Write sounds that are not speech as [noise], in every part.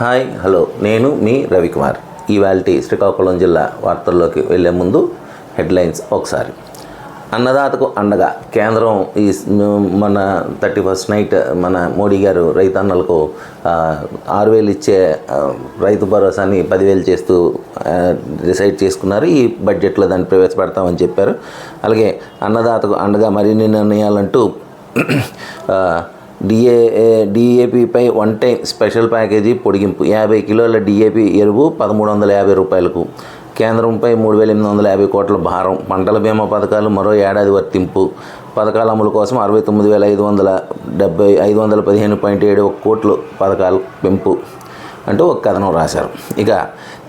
Hi hello. నేను మీ రవికుమార్. ఇవాళ శ్రీకాకుళం జిల్లా వార్తల్లోకి వెళ్ళే ముందు హెడ్లైన్స్ ఒకసారి. అన్నదాతకు అండగా కేంద్రం ఈ మన థర్టీ ఫస్ట్ నైట్ మన మోడీ గారు రైతన్నలకు ఆరు వేలు ఇచ్చే రైతు భరోసాని పదివేలు చేస్తూ డిసైడ్ చేసుకున్నారు. ఈ బడ్జెట్లో దాన్ని ప్రవేశపెడతామని చెప్పారు. అలాగే అన్నదాతకు అండగా మరిన్ని నిర్ణయాలంటూ డిఏ డిఏపిపై వన్ టైం స్పెషల్ ప్యాకేజీ పొడిగింపు. యాభై కిలోల డిఏపి ఎరువు పదమూడు వందల యాభై రూపాయలకు. కేంద్రంపై మూడు వేల ఎనిమిది వందల యాభై కోట్ల భారం. పంటల బీమా పథకాలు మరో ఏడాది వర్తింపు. పథకాల అమలు కోసం అరవై తొమ్మిది వేల ఐదు వందల డెబ్బై ఐదు వందల పదిహేను పాయింట్ ఏడు ఒక కోట్లు పథకాలు పెంపు అంటూ ఒక కథనం రాశారు. ఇక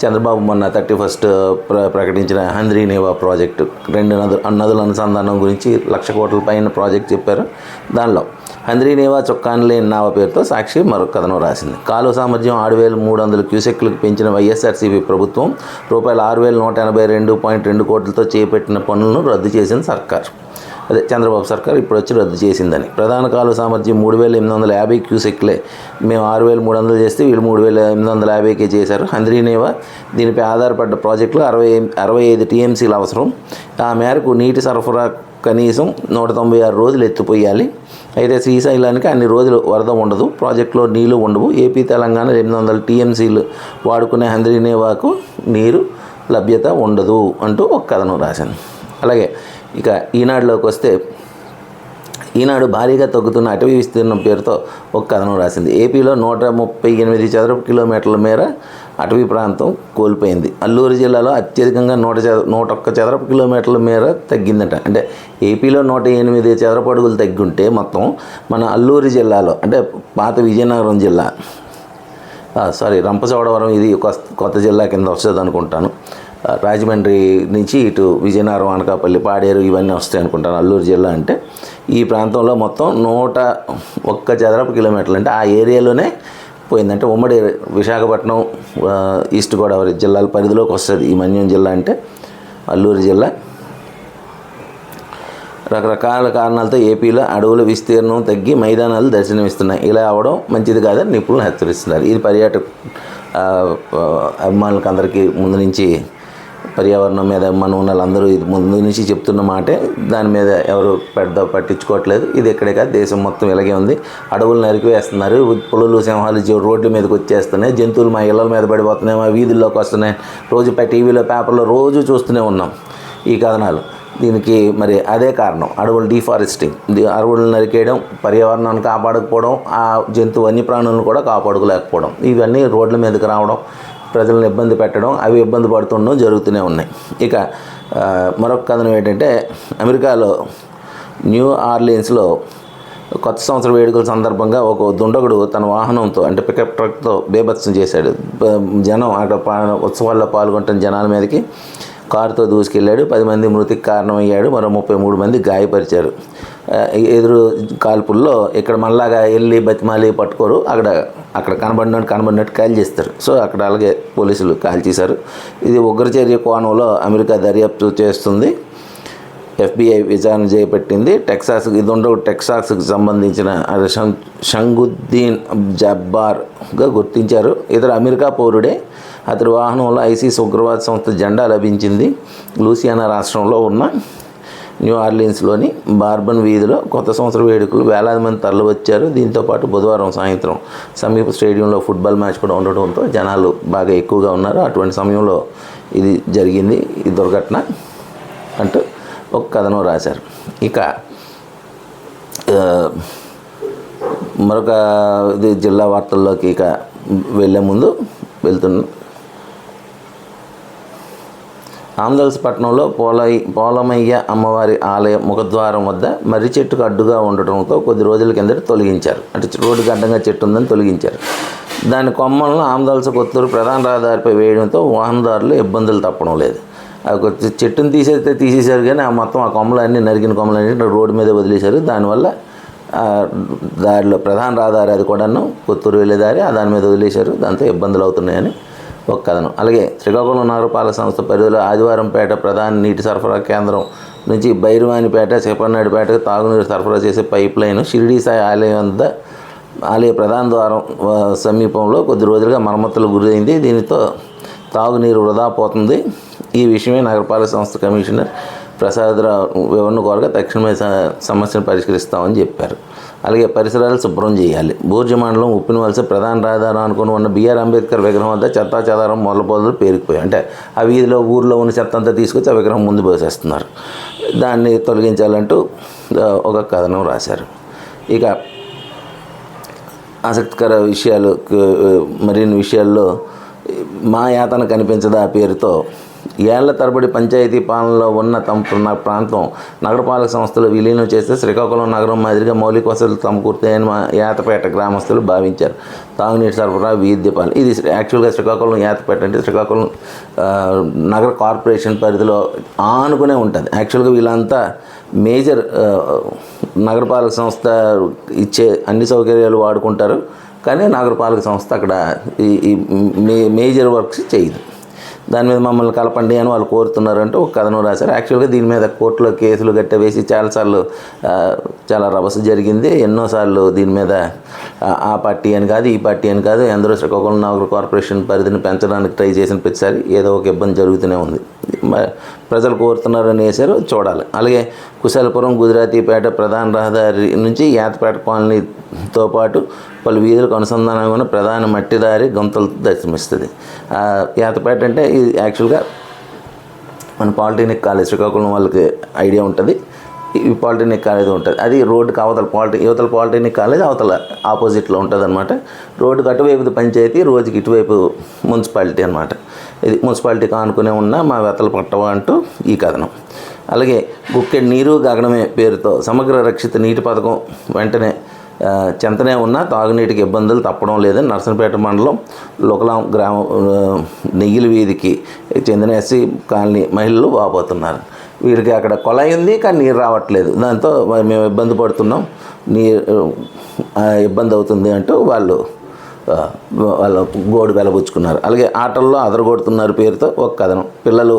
చంద్రబాబు మొన్న థర్టీ ఫస్ట్ ప్ర ప్రకటించిన హంద్రీ నేవా ప్రాజెక్టు. రెండు నదు నదుల అనుసంధానం గురించి లక్ష కోట్ల పైన ప్రాజెక్ట్ చెప్పారు. దానిలో హంద్రీనేవా చొక్కాన్లే లేని నావ పేరుతో సాక్షి మరో కథనం రాసింది. కాలువ సామర్థ్యం ఆరు వేల మూడు వందల క్యూసెక్లకు పెంచిన వైఎస్ఆర్సీపీ ప్రభుత్వం రూపాయలు ఆరు వేల నూట ఎనభై రెండు పాయింట్ రెండు కోట్లతో చేపట్టిన పనులను రద్దు చేసింది సర్కార్. అదే చంద్రబాబు సర్కార్ ఇప్పుడు వచ్చి రద్దు చేసిందని. ప్రధాన కాలువ సామర్థ్యం మూడు వేల ఎనిమిది వందల యాభై క్యూసెక్లే. మేము ఆరు వేల మూడు వందలు చేస్తే వీళ్ళు మూడు వేల ఎనిమిది వందల యాభైకే చేశారు. హంద్రీనేవా దీనిపై ఆధారపడ్డ ప్రాజెక్టులు అరవై అరవై ఐదు టీఎంసీలు అవసరం. ఆ మేరకు నీటి సరఫరా కనీసం నూట తొంభై ఆరు రోజులు ఎత్తిపోయాలి. అయితే శ్రీశైలానికి అన్ని రోజులు వరద ఉండదు. ప్రాజెక్టులో నీళ్ళు ఉండవు. ఏపీ తెలంగాణ ఎనిమిది వందల టీఎంసీలు వాడుకునే హంద్రీనేవాకు నీరు లభ్యత ఉండదు అంటూ ఒక కథనం రాశాను. అలాగే ఇక ఈనాడులోకి వస్తే ఈనాడు భారీగా తగ్గుతున్న అటవీ విస్తీర్ణం పేరుతో ఒక కథనం రాసింది. ఏపీలో నూట ముప్పై ఎనిమిది చదరపు కిలోమీటర్ల మేర అటవీ ప్రాంతం కోల్పోయింది. అల్లూరు జిల్లాలో అత్యధికంగా నూట చద నూట ఒక్క చదరపు కిలోమీటర్ల మేర తగ్గిందట. అంటే ఏపీలో నూట ఎనిమిది చదరపు అడుగులు తగ్గుంటే మొత్తం మన అల్లూరు జిల్లాలో అంటే పాత విజయనగరం జిల్లా సారీ రంపచోడవరం ఇది కొత్త కొత్త జిల్లా కింద వస్తుంది అనుకుంటాను. రాజమండ్రి నుంచి ఇటు విజయనగరం అనకాపల్లి పాడేరు ఇవన్నీ వస్తాయి అనుకుంటాను అల్లూరు జిల్లా అంటే. ఈ ప్రాంతంలో మొత్తం నూట ఒక్క చదరపు కిలోమీటర్లు అంటే ఆ ఏరియాలోనే పోయిందంటే ఉమ్మడి విశాఖపట్నం ఈస్ట్ గోదావరి జిల్లాల పరిధిలోకి వస్తుంది. ఈ మన్యం జిల్లా అంటే అల్లూరు జిల్లా. రకరకాల కారణాలతో ఏపీలో అడవుల విస్తీర్ణం తగ్గి మైదానాలు దర్శనమిస్తున్నాయి. ఇలా అవడం మంచిది కాదని నిపుణులు హెచ్చరిస్తున్నారు. ఇది పర్యాటక అభిమానులకు అందరికీ ముందు నుంచి పర్యావరణం మీద మనం ఉన్న వాళ్ళందరూ ఇది ముందు నుంచి చెప్తున్న మాటే దాని మీద ఎవరు పెద్ద పట్టించుకోవట్లేదు. ఇది ఎక్కడే కాదు దేశం మొత్తం ఇలాగే ఉంది. అడవులు నరికివేస్తున్నారు. పులులు సింహాలు రోడ్ల మీదకి వచ్చేస్తున్నాయి. జంతువులు మా ఇళ్ళ మీద పడిపోతున్నాయి మా వీధుల్లోకి వస్తున్నాయి రోజు టీవీలో పేపర్లో రోజు చూస్తూనే ఉన్నాం ఈ కథనాలు. దీనికి మరి అదే కారణం. అడవులు డిఫారెస్టింగ్ అడవులు నరికేయడం పర్యావరణాన్ని కాపాడకపోవడం ఆ జంతు వన్యప్రాణులను కూడా కాపాడుకోలేకపోవడం. ఇవన్నీ రోడ్ల మీదకి రావడం ప్రజలను ఇబ్బంది పెట్టడం అవి ఇబ్బంది పడుతుండడం జరుగుతూనే ఉన్నాయి. ఇక మరొక కథనం ఏంటంటే అమెరికాలో న్యూ ఆర్లీన్స్లో కొత్త సంవత్సర వేడుకల సందర్భంగా ఒక దుండగుడు తన వాహనంతో అంటే పికప్ ట్రక్తో బేభత్సం చేశాడు. జనం అక్కడ ఉత్సవాల్లో పాల్గొంటున్న జనాల మీదకి కారుతో దూసుకెళ్ళాడు. పది మంది మృతికి కారణమయ్యాడు. మరో ముప్పై మూడు మంది గాయపరిచారు. ఎదురు కాల్పుల్లో ఇక్కడ మళ్ళాగా వెళ్ళి బతిమాలి పట్టుకోరు. అక్కడ అక్కడ కనబడినట్టు కనబడినట్టు కాల్ చేస్తారు. సో అక్కడ అలాగే పోలీసులు కాల్ చేశారు. ఇది ఉగ్రచర్య కోణంలో అమెరికా దర్యాప్తు చేస్తుంది. ఎఫ్బిఐ విచారణ చేపట్టింది. టెక్సాస్ ఇది ఉండవు టెక్సాస్కి సంబంధించిన షంగుద్దీన్ జబ్బార్గా గుర్తించారు. ఇతడు అమెరికా పౌరుడే. అతడి వాహనంలో ఐసీస్ ఉగ్రవాద సంస్థ జెండా లభించింది. లూసియానా రాష్ట్రంలో ఉన్న న్యూ ఆర్లిన్స్లోని బార్బన్ వీధిలో కొత్త సంవత్సర వేడుకలు వేలాది మంది తరలివచ్చారు. దీంతో పాటు బుధవారం సాయంత్రం సమీప స్టేడియంలో ఫుట్బాల్ మ్యాచ్ కూడా ఉండటంతో జనాలు బాగా ఎక్కువగా ఉన్నారు. అటువంటి సమయంలో ఇది జరిగింది. ఈ దుర్ఘటన అంటూ ఒక కథనం రాశారు. ఇక మరొక ఇది జిల్లా వార్తల్లోకి ఇక వెళ్ళే ముందు వెళ్తున్నాం ఆంధ్రపట్నంలో పోలై పోలమయ్య అమ్మవారి ఆలయ ముఖద్వారం వద్ద మర్రి చెట్టుకు అడ్డుగా ఉండటంతో కొద్ది రోజుల కిందట తొలగించారు. అంటే రోడ్డుకి అడ్డంగా చెట్టు ఉందని తొలగించారు. దాని కొమ్మలను ఆంధ్రవలస కొత్తూరు ప్రధాన రహదారిపై వేయడంతో వాహనదారులు ఇబ్బందులు తప్పడం లేదు. అది కొద్ది చెట్టును తీసేస్తే తీసేశారు కానీ ఆ మొత్తం ఆ కొమ్మలన్నీ నరికిన కొమ్మలన్నీ రోడ్డు మీద వదిలేశారు. దానివల్ల దారిలో ప్రధాన రహదారి అది కూడాను కొత్తూరు వెళ్ళే దారి ఆ దాని మీద వదిలేశారు. దాంతో ఇబ్బందులు అవుతున్నాయని ఒక కథనం. అలాగే శ్రీకాకుళం నగరపాలక సంస్థ పరిధిలో ఆదివారంపేట ప్రధాన నీటి సరఫరా కేంద్రం నుంచి బైరువానిపేట చెప్పన్నాడిపేటకు తాగునీరు సరఫరా చేసే పైప్ లైన్ షిరిడీ సాయి ఆలయం వద్ద ఆలయ ప్రధాన ద్వారం సమీపంలో కొద్ది రోజులుగా మరమ్మతులు గురైంది. దీనితో తాగునీరు వృధా పోతుంది. ఈ విషయమే నగరపాలక సంస్థ కమిషనర్ ప్రసాదరావు వివరణ కోరగా తక్షణమే సమస్యను పరిష్కరిస్తామని చెప్పారు. అలాగే పరిసరాలు శుభ్రం చేయాలి. బూర్జ మండలం ఉప్పిన వలస ప్రధాన రహదారి అనుకుని ఉన్న బిఆర్ అంబేద్కర్ విగ్రహం వద్ద చెత్తా చెదారం మొదలపోదలు పేరుకుపోయాయి. అంటే ఆ వీధిలో ఊర్లో ఉన్న చెత్త అంతా తీసుకొచ్చి ఆ విగ్రహం ముందు పోసేస్తున్నారు. దాన్ని తొలగించాలంటూ ఒక కథనం రాశారు. ఇక ఆసక్తికర విషయాలు మరిన్ని విషయాల్లో మా యాతన కనిపించదా పేరుతో ఏళ్ళ తరబడి పంచాయతీ పాలనలో ఉన్న తమ ప్రాంతం నగరపాలక సంస్థలు విలీనం చేస్తే శ్రీకాకుళం నగరం మాదిరిగా మౌలిక వసతులు సమకూర్తాయని మా యాతపేట గ్రామస్తులు భావించారు. తాగునీటి సరఫరా వీధి దీపాలు ఇది యాక్చువల్గా శ్రీకాకుళం యాతపేట అంటే శ్రీకాకుళం నగర కార్పొరేషన్ పరిధిలో ఆనుకునే ఉంటుంది. యాక్చువల్గా వీళ్ళంతా మేజర్ నగరపాలక సంస్థ ఇచ్చే అన్ని సౌకర్యాలు వాడుకుంటారు. కానీ నగరపాలక సంస్థ అక్కడ ఈ ఈ మే- మేజర్ వర్క్స్ చేయదు. దాని మీద మమ్మల్ని కలపండి అని వాళ్ళు కోరుతున్నారంటూ ఒక కథను రాశారు. యాక్చువల్గా దీని మీద కోర్టులో కేసులు గట్ట వేసి చాలాసార్లు చాలా రభస జరిగింది. ఎన్నోసార్లు దీని మీద ఆ, పార్టీ అని కాదు ఈ పార్టీ అని కాదు ఎందరో శ్రీకాకుళం నగర కార్పొరేషన్ పరిధిని పెంచడానికి ట్రై చేసిన ప్రతిసారి ఏదో ఒక ఇబ్బంది జరుగుతూనే ఉంది. మ- ప్రజలు కోరుతున్నారని వేశారు. చూడాలి. అలాగే కుశాలపురం గుజరాతీపేట ప్రధాన రహదారి నుంచి యాతపేట కాలనీతో పాటు పలు వీధులకు అనుసంధానంగా ఉన్న ప్రధాన మట్టిదారి గొంతలు దర్శనమిస్తుంది. యాతపేట అంటే ఇది యాక్చువల్గా మన పాలిటెక్నిక్ కాలేజ్ శ్రీకాకుళం వాళ్ళకి ఐడియా ఉంటుంది. ఈ పాలిటెక్నిక్ కాలేజ్ ఉంటుంది. అది రోడ్డుకి అవతల పాలిటె యువతల పాలిటెక్నిక్ కాలేజ్ అవతల ఆపోజిట్లో ఉంటుంది అనమాట రోడ్డుకి అటువైపు పంచాయతీ రోజుకి ఇటువైపు మున్సిపాలిటీ అనమాట ఇది మున్సిపాలిటీకి కానుకునే ఉన్న మా వెతలు పట్టవ అంటూ ఈ కథనం. అలాగే గుక్కెడు నీరు గగనమే పేరుతో సమగ్ర రక్షిత నీటి పథకం వెంటనే చెంతనే ఉన్న తాగునీటికి ఇబ్బందులు తప్పడం లేదని నర్సంపేట మండలం లోకలాం గ్రామం ఆ, నెయ్యిల వీధికి చెందిన ఎస్సీ కాలనీ మహిళలు వాపోతున్నారు. వీరికి అక్కడ కొలాయి ఉంది కానీ నీరు రావట్లేదు. దాంతో మేము ఇబ్బంది పడుతున్నాం. నీరు ఇబ్బంది అవుతుంది అంటూ వాళ్ళు వాళ్ళ గోడు వెలబుచ్చుకున్నారు. అలాగే ఆటల్లో అదరగొడుతున్నారు పేరుతో ఒక కథనం. పిల్లలు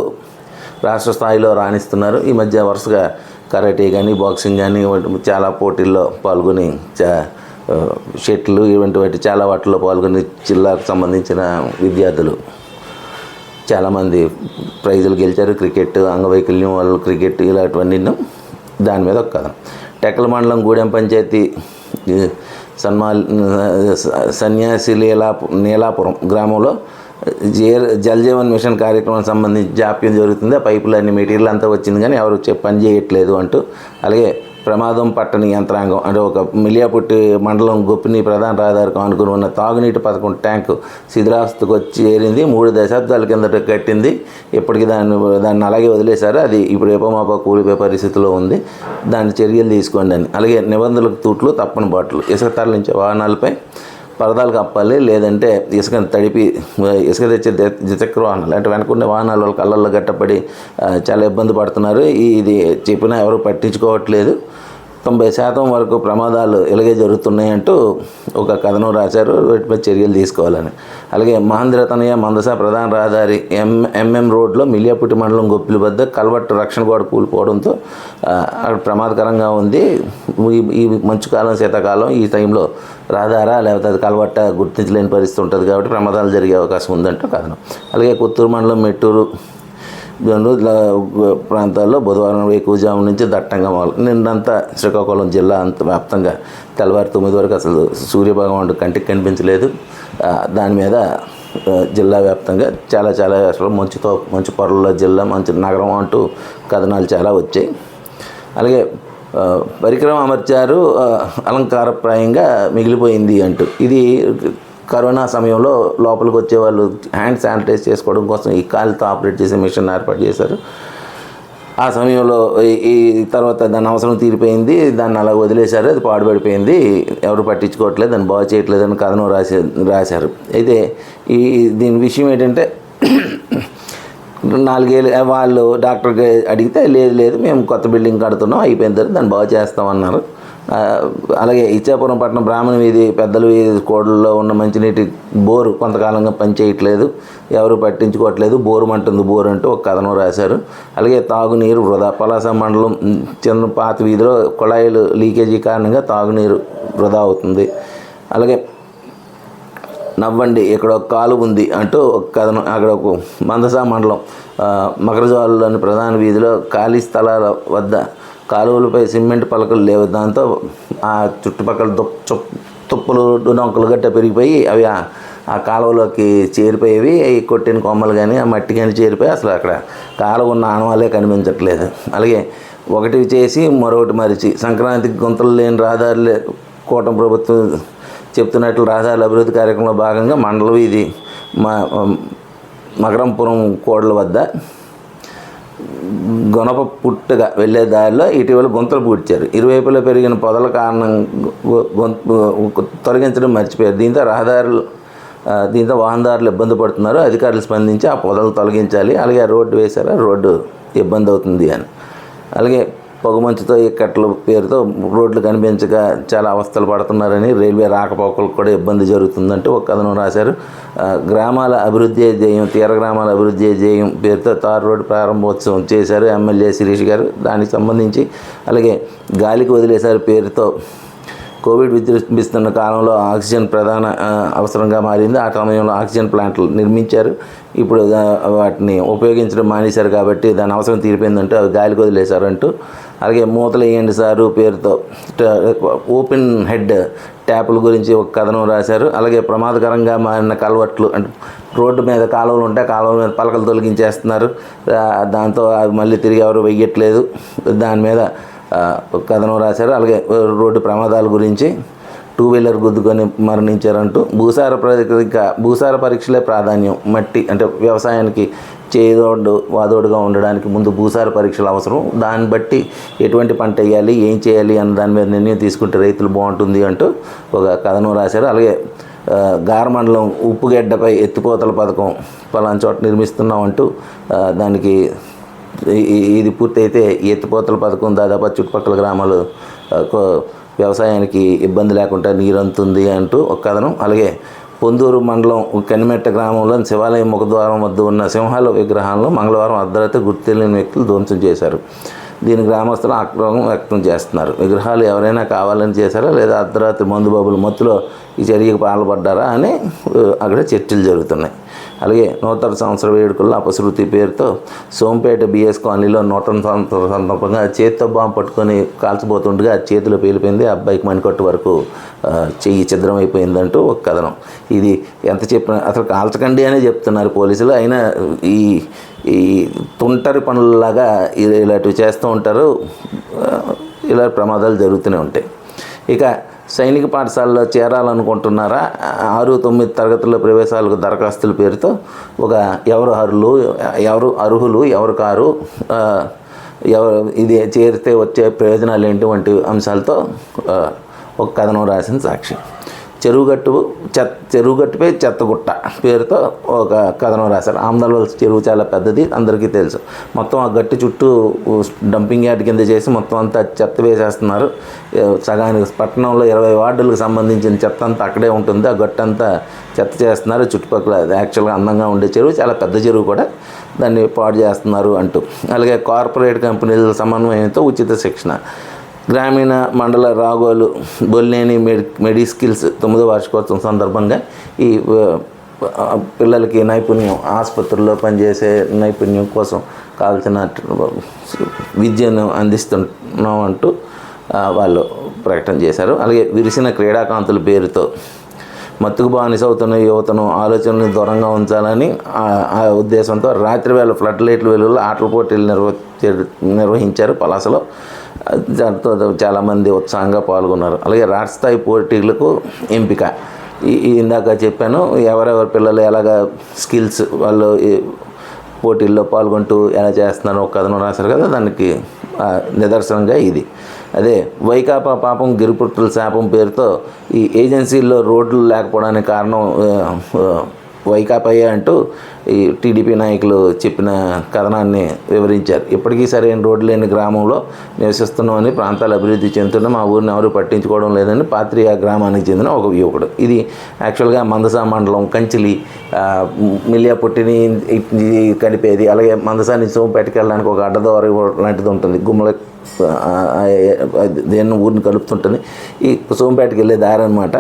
రాష్ట్ర స్థాయిలో రాణిస్తున్నారు. ఈ మధ్య వరుసగా కరాటే కానీ బాక్సింగ్ కానీ చాలా పోటీల్లో పాల్గొని చా ఆ, షటిల్ ఇటువంటి వాటి చాలా వాటిల్లో పాల్గొని జిల్లాకు సంబంధించిన విద్యార్థులు చాలామంది ప్రైజులు గెలిచారు. క్రికెట్ అంగవైకల్యం వాళ్ళు క్రికెట్ ఇలాంటివన్నీ. దాని మీద ఒక కథ టెక్కల మండలం గూడెం పంచాయతీ సన్మాల్ సన్యాసి లీలాపు నీలాపురం గ్రామంలో జే జల్ జీవన్ మిషన్ కార్యక్రమం సంబంధించి జాప్యం జరుగుతుంది. ఆ పైపులన్నీ మెటీరియల్ అంతా వచ్చింది కానీ ఎవరు పని చేయట్లేదు అంటూ అలాగే ప్రమాదం పట్టని యంత్రాంగం. అంటే ఒక మిలియాపుట్టి మండలం గొప్పిని ప్రధాన రహదారికి ఆనుకుని ఉన్న తాగునీటి పథకం ట్యాంకు శిథిలావస్థకు వచ్చి చేరింది మూడు దశాబ్దాల కిందట కట్టింది. ఇప్పటికీ దాన్ని దాన్ని అలాగే వదిలేశారు. అది ఇప్పుడు ఏపమాప కూలిపోయే పరిస్థితిలో ఉంది. దాని చర్యలు తీసుకోండి అని. అలాగే నిబంధనలకు తూట్లు తప్పని బాటలు. ఇసుక తరలించే వాహనాలపై పరదాలు కప్పాలి లేదంటే ఇసుకని తడిపి ఇసుక తెచ్చే ద్విచక్ర వాహనాలు అంటే వెనకుండే వాహనాలు వాళ్ళ కళ్ళల్లో గట్టపడి చాలా ఇబ్బంది పడుతున్నారు. ఈ- ఇది చెప్పినా ఎవరు పట్టించుకోవట్లేదు. తొంభై శాతం వరకు ప్రమాదాలు ఇలాగే జరుగుతున్నాయి అంటూ ఒక కథనం రాశారు. వీటిపై చర్యలు తీసుకోవాలని. అలాగే మహేంద్ర తనయ మందస ప్రధాన రహదారి ఎం ఎంఎం రోడ్లో మిలియాపుట్టి మండలం గొప్పిలి వద్ద కల్వట్టు రక్షణ గోడ కూలిపోవడంతో అక్కడ ప్రమాదకరంగా ఉంది. ఈ మంచు కాలం శీతాకాలం ఈ టైంలో రహదారా లేకపోతే అది కలవట్ట గుర్తించలేని పరిస్థితి ఉంటుంది కాబట్టి ప్రమాదాలు జరిగే అవకాశం ఉందంటూ కథనం అలాగే కొత్తూరు మండలం మెట్టూరు ప్రాంతాల్లో బుధవారం వేకువజాము నుంచి దట్టంగా మొదలు నిన్నంతా శ్రీకాకుళం జిల్లా అంత వ్యాప్తంగా తెల్లవారు తొమ్మిది వరకు అసలు సూర్యభగవానుడు కంటికి కనిపించలేదు. దాని మీద జిల్లా వ్యాప్తంగా చాలా చాలా అసలు మంచుతో మంచు పొరల జిల్లా మంచి నగరం అంటూ కథనాలు చాలా వచ్చాయి. అలాగే పరికరం అమర్చారు అలంకారప్రాయంగా మిగిలిపోయింది అంటూ. ఇది కరోనా సమయంలో లోపలికి వచ్చే వాళ్ళు హ్యాండ్ శానిటైజ్ చేసుకోవడం కోసం ఈ కాలుతో ఆపరేట్ చేసే మిషన్ ఏర్పాటు చేశారు. ఆ సమయంలో ఈ- ఈ తర్వాత దాని అవసరం తీరిపోయింది దాన్ని అలా వదిలేశారు అది పాడుపడిపోయింది ఎవరు పట్టించుకోవట్లేదు దాన్ని బాగు చేయట్లేదని అని కథనం రాసే రాశారు. అయితే ఈ దీని విషయం ఏంటంటే నాలుగేళ్ళు వాళ్ళు డాక్టర్కి అడిగితే లేదు లేదు మేము కొత్త బిల్డింగ్ కడుతున్నాం అయిపోయిన తర్వాత దాన్ని బాగు చేస్తామన్నారు. అలాగే ఇచ్చాపురం పట్టణం బ్రాహ్మణ వీధి పెద్దల వీధి కోడల్లో ఉన్న మంచినీటి బోరు కొంతకాలంగా పనిచేయట్లేదు ఎవరు పట్టించుకోవట్లేదు బోరు అంటుంది బోరు అంటూ ఒక కథనం రాశారు. అలాగే తాగునీరు వృధా పలాస మండలం చిన్న పాత వీధిలో కుళాయిలు లీకేజీ కారణంగా తాగునీరు వృధా అవుతుంది. అలాగే నవ్వండి ఇక్కడ ఒక కాలువ ఉంది అంటూ ఒక కథనం అక్కడ ఒక మందసా మండలం ఆ, ప్రధాన వీధిలో ఖాళీ స్థలాల వద్ద కాలువలపై సిమెంట్ పలకలు లేవు. దాంతో ఆ చుట్టుపక్కల దుప్ చుప్ తుప్పులు డొంకలు గట్ట పెరిగిపోయి అవి ఆ- ఆ కాలువలోకి చేరిపోయేవి. అవి కొట్టిన కొమ్మలు కానీ ఆ మట్టి కానీ చేరిపోయి అసలు అక్కడ కాలువ ఉన్న ఆనవాలే కనిపించట్లేదు. అలాగే ఒకటి చేసి మరొకటి మరిచి సంక్రాంతికి గుంతలు లేని రహదారులే కూటమి ప్రభుత్వం చెప్తున్నట్లు రహదారుల అభివృద్ధి కార్యక్రమంలో భాగంగా మండల వీధి మా మకరంపురం కోడల వద్ద గుణప పుట్టుగా వెళ్ళే దారిలో ఇటీవల గుంతలు పూడ్చారు. ఇరువైపులా పెరిగిన పొదల కారణం తొలగించడం మర్చిపోయారు. దీంతో రహదారులు దీంతో వాహనదారులు ఇబ్బంది పడుతున్నారు. అధికారులు స్పందించి ఆ పొదలు తొలగించాలి. అలాగే ఆ రోడ్డు వేశారా? రోడ్డు ఇబ్బంది అవుతుంది అని. అలాగే పొగమంచుతో ఈ పేరుతో రోడ్లు కనిపించక చాలా అవస్థలు పడుతున్నారని రైల్వే రాకపోకలకు కూడా ఇబ్బంది జరుగుతుందంటూ ఒక కథనం రాశారు. గ్రామాల అభివృద్ధి ధ్యేయం తీర గ్రామాల అభివృద్ధి ధ్యేయం పేరుతో తారు రోడ్డు ప్రారంభోత్సవం చేశారు ఎమ్మెల్యే శిరీష్ గారు. దానికి సంబంధించి అలాగే గాలికి వదిలేశారు పేరుతో కోవిడ్ విజృంభిస్తున్న కాలంలో ఆక్సిజన్ ప్రధాన అవసరంగా మారింది. ఆ సమయంలో ఆక్సిజన్ ప్లాంట్లు నిర్మించారు. ఇప్పుడు వాటిని ఉపయోగించడం మానేశారు కాబట్టి దాని అవసరం తీరిపోయిందంటూ అవి గాలికి వదిలేశారంటూ అలాగే మూతలు వేయండి సారు పేరుతో. ఓపెన్ హెడ్ ట్యాపుల గురించి ఒక కథనం రాశారు. అలాగే ప్రమాదకరంగా మారిన కలవట్లు అంటే రోడ్డు మీద కాలువలు ఉంటే కాలువల మీద పలకలు తొలగించేస్తున్నారు. దాంతో అవి మళ్ళీ తిరిగి ఎవరు వెయ్యట్లేదు. దాని మీద కథనం రాశారు. అలాగే రోడ్డు ప్రమాదాల గురించి టూ వీలర్ గుద్దుకొని మరణించారంటూ భూసార ఇంకా భూసార పరీక్షలే ప్రాధాన్యం. మట్టి అంటే వ్యవసాయానికి చేదోడు వాదోడుగా ఉండడానికి ముందు భూసార పరీక్షలు అవసరం. దాన్ని బట్టి ఎటువంటి పంట వేయాలి ఏం చేయాలి అన్న దాని మీద నిర్ణయం తీసుకుంటే రైతులు బాగుంటుంది అంటూ ఒక కథనం రాశారు. అలాగే ఆ, గారమండలం ఉప్పుగడ్డపై ఎత్తిపోతల పథకం పలానా చోట నిర్మిస్తున్నాం అంటూ దానికి ఇది పూర్తయితే ఎత్తిపోతల పథకం దాదాపు చుట్టుపక్కల గ్రామాలు వ్యవసాయానికి ఇబ్బంది లేకుండా నీరు అందుతుంది అంటూ ఒక కథనం. అలాగే పొందూరు మండలం కనిమెట్ట గ్రామంలో శివాలయం ముఖద్వారం వద్ద ఉన్న సింహాల విగ్రహాలను మంగళవారం అర్ధరాత్రి గుర్తు తెలియని వ్యక్తులు ధ్వంసం చేశారు. దీని గ్రామస్తులు ఆక్రోహం వ్యక్తం చేస్తున్నారు. విగ్రహాలు ఎవరైనా కావాలని చేశారా? లేదా అర్ధరాత్రి మందుబాబుల మత్తులో ఈ చర్యకు పాల్పడ్డారా? అని అక్కడ చర్చలు జరుగుతున్నాయి. అలాగే నూతన సంవత్సర వేడుకల్లో అపశృతి పేరుతో సోంపేట బిఎస్ కాలనీలో నూతన సంవత్సర సందర్భంగా చేతితో బాంబు పట్టుకొని కాల్చబోతుండగా చేతిలో పేలిపోయింది. అబ్బాయికి మణికొట్టు వరకు చెయ్యి ఛిద్రం అయిపోయిందంటూ ఒక కథనం. ఇది ఎంత చెప్పినా అసలు కాల్చకండి అనే చెప్తున్నారు పోలీసులు. అయినా ఈ ఈ తుంటరి పనులలాగా ఇలాంటివి చేస్తూ ఉంటారు. ఇలా ప్రమాదాలు జరుగుతూనే ఉంటాయి. ఇక సైనిక పాఠశాలలో చేరాలనుకుంటున్నారా? ఆరు తొమ్మిది తరగతుల ప్రవేశాలకు దరఖాస్తుల పేరుతో ఒక ఎవరు అర్హులు ఎవరు అర్హులు ఎవరు కారు ఎవరు ఇది చేరితే వచ్చే ప్రయోజనాలు ఏంటి వంటి అంశాలతో ఒక కథనం రాసిన సాక్షి. చెరువుగట్టు చెత్త చెరువు గట్టుపై చెత్తగుట్ట పేరుతో ఒక కథనం రాశారు. ఆమ్దాలవలస చెరువు చాలా పెద్దది అందరికీ తెలుసు. మొత్తం ఆ గట్టి చుట్టూ డంపింగ్ యార్డ్ కింద చేసి మొత్తం అంతా చెత్త వేసేస్తున్నారు. సగానికి పట్టణంలో ఇరవై వార్డులకు సంబంధించిన చెత్త అంతా అక్కడే ఉంటుంది. ఆ గట్టు అంతా చెత్త చేస్తున్నారు. చుట్టుపక్కల అది యాక్చువల్గా అందంగా ఉండే చెరువు చాలా పెద్ద చెరువు కూడా దాన్ని పాడు చేస్తున్నారు అంటూ. అలాగే కార్పొరేట్ కంపెనీల సమన్వయంతో ఉచిత శిక్షణ. గ్రామీణ మండల Ragolu Bolleni medi medi skills తొమ్మిదో వార్షికోత్సవం సందర్భంగా ఈ పిల్లలకి నైపుణ్యం ఆసుపత్రుల్లో పనిచేసే నైపుణ్యం కోసం కావాల్సిన విద్యను అందిస్తున్నాం అంటూ వాళ్ళు ప్రకటన చేశారు. అలాగే విరిసిన క్రీడాకాంతుల పేరుతో మత్తుకు బానిసవుతున్న యువతను ఆలోచనని దూరంగా ఉంచాలని ఆ- ఉద్దేశంతో రాత్రి వేళ ఫ్లడ్ లైట్ల వెలుగులో ఆటల పోటీలు నిర్వ నిర్వహించారు పలాసలో. దాంతో చాలామంది ఉత్సాహంగా పాల్గొన్నారు. అలాగే రాష్ట్ర స్థాయి పోటీలకు ఎంపిక. ఈ ఇందాక చెప్పాను ఎవరెవరి పిల్లలు ఎలాగ స్కిల్స్ వాళ్ళు పోటీల్లో పాల్గొంటూ ఎలా చేస్తున్నారో ఒక రాశారు కదా దానికి నిదర్శనంగా ఇది. అదే వైకాపా పాపం గిరిపుట్టుల శాపం పేరుతో ఈ ఏజెన్సీల్లో రోడ్లు లేకపోవడానికి కారణం ఆ, వైకాపాయే అంటూ ఈ టీడీపీ నాయకులు చెప్పిన కథనాన్ని వివరించారు. ఇప్పటికీ సరైన రోడ్డు లేని గ్రామంలో నివసిస్తున్నామని ప్రాంతాలు అభివృద్ధి చెందుతున్న మా ఊరిని ఎవరు పట్టించుకోవడం లేదని పాత్రి ఆ గ్రామానికి చెందిన ఒక యువకుడు. ఇది యాక్చువల్గా మందసా మండలం కంచిలి మిలియా పుట్టిని కలిపేది అలాగే మందసా నుంచి సోంపేటకి వెళ్ళడానికి ఒక అడ్డదోర లాంటిది ఉంటుంది. గుమ్మల దేని ఊరిని కలుపుతుంటుంది. ఈ సోంపేటకి వెళ్ళే దారి అనమాట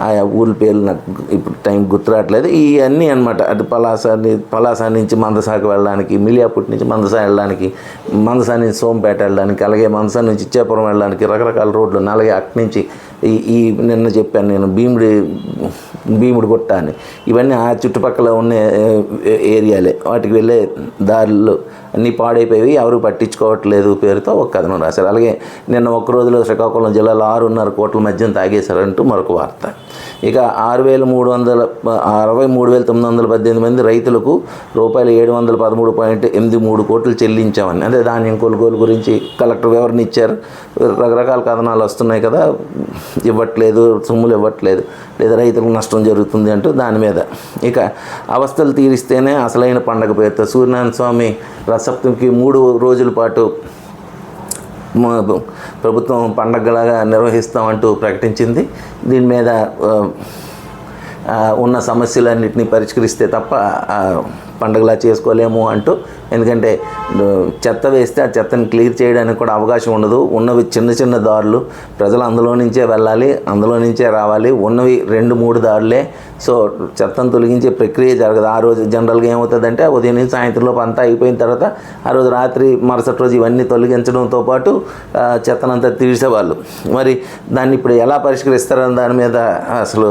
ఆయా ఊళ్ళ పేర్లు నాకు ఇప్పుడు టైం గుర్తురావట్లేదు ఇవన్నీ అనమాట అటు పలాస పలాస నుంచి మందసాకి వెళ్ళడానికి మిలియాపుట్ నుంచి మందసా వెళ్ళడానికి మందసా నుంచి సోంపేట వెళ్ళడానికి అలాగే మందసా నుంచి ఇచ్చాపురం వెళ్ళడానికి రకరకాల రోడ్లు అలాగే అటు నుంచి ఈ ఈ నిన్న చెప్పాను నేను భీముడి భీముడి గుట్ట అని ఇవన్నీ ఆ చుట్టుపక్కల ఉన్న ఏరియాలే. వాటికి వెళ్ళే దారులు అన్నీ పాడైపోయి ఎవరు పట్టించుకోవట్లేదు పేరుతో ఒక కథనం రాశారు. అలాగే నిన్న ఒక్క రోజులో శ్రీకాకుళం జిల్లాలో ఆరున్నర కోట్ల మద్యం తాగేశారంటూ మరొక వార్త. ఇక ఆరు వేల మూడు వందల అరవై మూడు వేల తొమ్మిది వందల పద్దెనిమిది మంది రైతులకు రూపాయలు ఏడు వందల పదమూడు పాయింట్ ఎనిమిది మూడు కోట్లు చెల్లించామని అదే ధాన్యం కొనుగోలు గురించి కలెక్టర్ వివరణ ఇచ్చారు. రకరకాల కథనాలు వస్తున్నాయి కదా ఇవ్వట్లేదు సొమ్ములు ఇవ్వట్లేదు లేదా రైతులకు నష్టం జరుగుతుంది అంటూ దాని మీద. ఇక అవస్థలు తీరిస్తేనే అసలైన పండగ పేరుతో సూర్యనారాయణ స్వామి సప్తమికి మూడు రోజుల పాటు ప్రభుత్వం పండగలాగా నిర్వహిస్తామంటూ ప్రకటించింది. దీని మీద ఉన్న సమస్యలన్నింటినీ పరిష్కరిస్తే తప్ప పండుగలా చేసుకోలేము అంటూ ఎందుకంటే చెత్త వేస్తే ఆ చెత్తని క్లియర్ చేయడానికి కూడా అవకాశం ఉండదు. ఉన్నవి చిన్న చిన్న దారులు. ప్రజలు అందులో నుంచే వెళ్ళాలి అందులో నుంచే రావాలి. ఉన్నవి రెండు మూడు దారులే. సో చెత్తను తొలగించే ప్రక్రియ జరగదు. ఆ రోజు జనరల్గా ఏమవుతుందంటే ఉదయం నుంచి సాయంత్రంలోపు అంతా అయిపోయిన తర్వాత ఆ రోజు రాత్రి మరుసటి రోజు ఇవన్నీ తొలగించడంతో పాటు చెత్తనంతా తీసేవాళ్ళు మరి దాన్ని ఇప్పుడు ఎలా పరిష్కరిస్తారని దాని మీద అసలు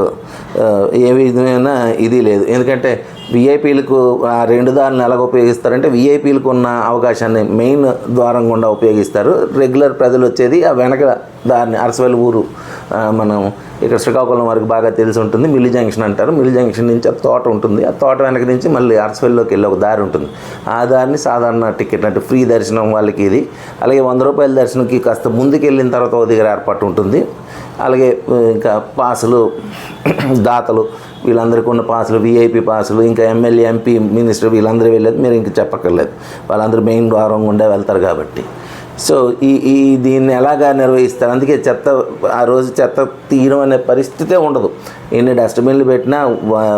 ఏ విధమైన ఇది లేదు. ఎందుకంటే విఐపీలకు ఆ రెండు దారులను ఎలాగ ఉపయోగిస్తారంటే విఐపీలకు ఉన్న అవకాశాన్ని మెయిన్ ద్వారం గుండా ఉపయోగిస్తారు. రెగ్యులర్ ప్రజలు వచ్చేది ఆ వెనక దారిని అరసవల్లి ఊరు మనం ఇక్కడ శ్రీకాకుళం వరకు బాగా తెలిసి ఉంటుంది. మిల్లి జంక్షన్ అంటారు. మిల్లి జంక్షన్ నుంచి ఆ తోట ఉంటుంది. ఆ తోట వెనక నుంచి మళ్ళీ అరసవల్లిలోకి వెళ్ళే ఒక దారి ఉంటుంది. ఆ దారిని సాధారణ టికెట్ అంటే ఫ్రీ దర్శనం వాళ్ళకి ఇది. అలాగే వంద రూపాయల దర్శనంకి కాస్త ముందుకు వెళ్ళిన తర్వాత ఒక దగ్గర ఏర్పాటు ఉంటుంది. అలాగే ఇంకా పాసులు దాతలు వీళ్ళందరికీ ఉన్న పాసులు వీఐపీ పాసులు ఇంకా ఎమ్మెల్యే ఎంపీ మినిస్టర్ వీళ్ళందరూ వెళ్ళేది మీరు ఇంక చెప్పక్కర్లేదు. వాళ్ళందరూ మెయిన్ ద్వారం గుండా వెళ్తారు కాబట్టి. సో ఈ ఈ దీన్ని ఎలాగా నిర్వహిస్తారు? అందుకే చెత్త ఆ రోజు చెత్త తీయడం అనే పరిస్థితే ఉండదు. ఎన్ని డస్ట్బిన్లు పెట్టినా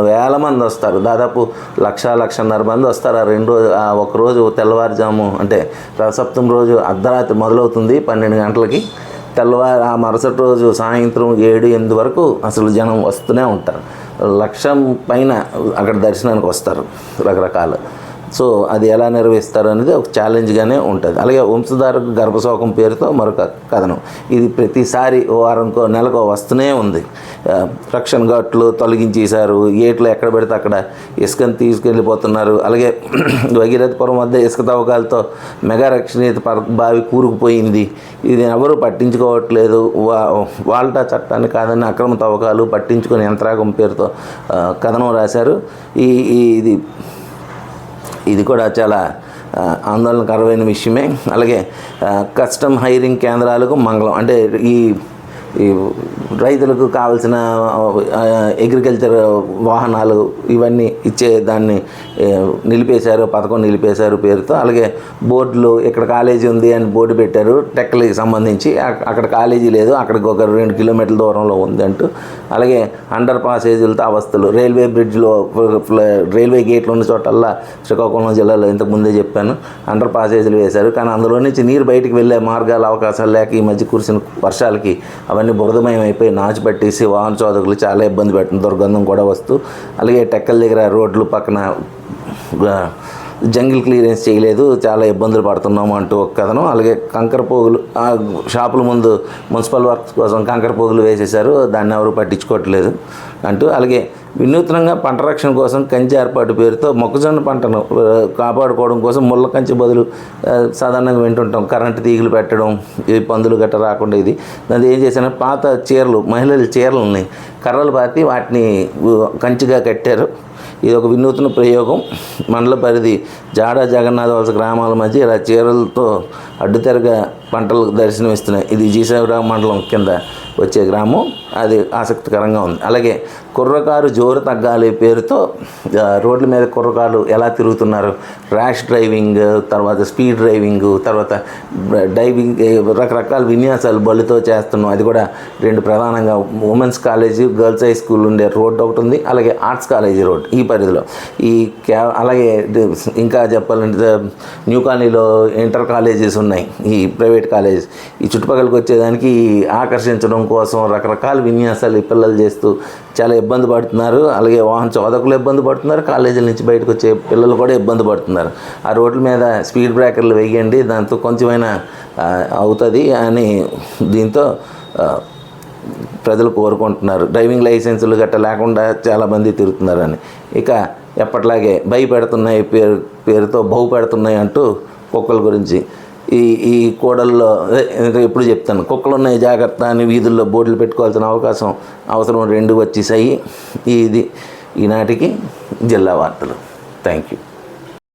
వేల మంది వస్తారు. దాదాపు లక్ష లక్షన్నర మంది వస్తారు. ఆ రెండు రోజు ఆ ఒకరోజు తెల్లవారుజాము అంటే రథసప్తమి రోజు అర్ధరాత్రి మొదలవుతుంది పన్నెండు గంటలకి. తెల్లవారు ఆ మరుసటి రోజు సాయంత్రం ఏడు ఎనిమిది వరకు అసలు జనం వస్తూనే ఉంటారు. లక్షం పైన అక్కడ దర్శనానికి వస్తారు రకరకాల. సో అది ఎలా నిర్వహిస్తారు అనేది ఒక ఛాలెంజ్గానే ఉంటుంది. అలాగే వంశధార గర్భశోకం పేరుతో మరొక కథనం. ఇది ప్రతిసారి ఓ వారంకో నెలకో వస్తూనే ఉంది. రక్షణ ఘాట్లు తొలగించేశారు. ఏట్లు ఎక్కడ పెడితే అక్కడ ఇసుకని తీసుకెళ్ళిపోతున్నారు. అలాగే [clears throat] భగీరథపురం వద్ద ఇసుక తవ్వకాలతో మెగా రక్షణీయత బావి కూరుకుపోయింది. ఇది ఎవరు పట్టించుకోవట్లేదు. వా వాల్టా చట్టాన్ని కాదని అక్రమ తవ్వకాలు పట్టించుకుని యంత్రాగం పేరుతో కథనం రాశారు. ఈ ఈ ఇది ఇది కూడా చాలా ఆందోళనకరమైన విషయమే. అలాగే కస్టమ్ హైరింగ్ కేంద్రాలకు మంగళం అంటే ఈ ఈ రైతులకు కావాల్సిన అగ్రికల్చర్ వాహనాలు ఇవన్నీ ఇచ్చే దాన్ని నిలిపేశారు పథకం నిలిపేశారు పేరుతో. అలాగే బోర్డులు ఇక్కడ కాలేజీ ఉంది అని బోర్డు పెట్టారు టెక్కలకి సంబంధించి. అక్కడ కాలేజీ లేదు అక్కడికి ఒక రెండు కిలోమీటర్ల దూరంలో ఉంది అంటూ. అలాగే అండర్ పాసేజీలతో అవస్థలు రైల్వే బ్రిడ్జ్లో రైల్వే గేట్లు ఉన్న చోటల్లా శ్రీకాకుళం జిల్లాలో ఇంతకు ముందే చెప్పాను అండర్ పాసేజీలు వేశారు. కానీ అందులో నుంచి నీరు బయటికి వెళ్ళే మార్గాల అవకాశాలు లేక ఈ మధ్య కురిసిన వర్షాలకి అవన్నీ బురదమయం అయిపోయి నాచు పట్టేసి వాహన చోదకులు చాలా ఇబ్బంది పెట్టిన దుర్గంధం కూడా వస్తూ అలాగే టెక్కల దగ్గర రోడ్లు పక్కన జంగిల్ క్లియరెన్స్ చేయలేదు చాలా ఇబ్బందులు పడుతున్నాము అంటూ ఒక కథనం. అలాగే కంకర పోగులు షాపుల ముందు మున్సిపల్ వర్క్స్ కోసం కంకర పోగులు వేసేశారు దాన్ని ఎవరు పట్టించుకోవట్లేదు అంటూ అలాగే వినూత్నంగా పంట రక్షణ కోసం కంచి ఏర్పాటు పేరుతో మొక్కజొన్న పంటను కాపాడుకోవడం కోసం ముళ్ళ కంచి బదులు సాధారణంగా వింటుంటాం. కరెంటు తీగలు పెట్టడం ఈ పందులు గట్ట రాకుండా ఇది. అది ఏం చేశాను పాత చీరలు మహిళల చీరలని కర్రలు పాతి వాటిని కంచిగా కట్టారు. ఇది ఒక వినూత్న ప్రయోగం. మండల పరిధి జాడ జగన్నాథ వలస గ్రామాల మధ్య ఇలా చీరలతో అడ్డుతెరగా పంటలకు దర్శనం ఇస్తున్నాయి ఇది జీసవరావు మండలం కింద వచ్చే గ్రామం. అది ఆసక్తికరంగా ఉంది. అలాగే కుర్రకారు జోరు తగ్గాలి పేరుతో రోడ్ల మీద కుర్రకారు ఎలా తిరుగుతున్నారు? ర్యాష్ డ్రైవింగ్ తర్వాత స్పీడ్ డ్రైవింగ్ తర్వాత డైవింగ్ రకరకాల విన్యాసాలు బళ్ళుతో చేస్తున్నాం. అది కూడా రెండు ప్రధానంగా women's college girls high school ఉండే రోడ్డు ఒకటి ఉంది. అలాగే ఆర్ట్స్ కాలేజీ రోడ్ ఈ పరిధిలో. ఈ క్యా అలాగే ఇంకా చెప్పాలంటే న్యూ కాలనీలో ఇంటర్ కాలేజెస్ ఉన్నాయి. ఈ ప్రైవేట్ కాలేజెస్ ఈ చుట్టుపక్కలకి వచ్చేదానికి ఆకర్షించడం కోసం రకరకాల విన్యాసాలు ఈ పిల్లలు చేస్తూ చాలా ఇబ్బంది పడుతున్నారు. అలాగే వాహన చోదకులు ఇబ్బంది పడుతున్నారు. కాలేజీల నుంచి బయటకు వచ్చే పిల్లలు కూడా ఇబ్బంది పడుతున్నారు. ఆ రోడ్ల మీద స్పీడ్ బ్రేకర్లు వేయండి దాంతో కొంచెమైనా అవుతుంది అని దీంతో ప్రజలు కోరుకుంటున్నారు. డ్రైవింగ్ లైసెన్సులు గట్ట లేకుండా చాలామంది తిరుగుతున్నారని. ఇక ఎప్పట్లాగే భయపెడుతున్నాయి పేరు పేరుతో బహు పెడుతున్నాయి అంటూ కుక్కల గురించి ఈ ఈ కూడల్లో ఇంకా ఎప్పుడు చెప్తాను కుక్కలు ఉన్నాయి జాగ్రత్త అని వీధుల్లో బోర్డులు పెట్టుకోవాల్సిన అవకాశం అవసరం రెండు వచ్చేసాయి. ఇది ఈనాటికి జిల్లా వార్తలు. Thank you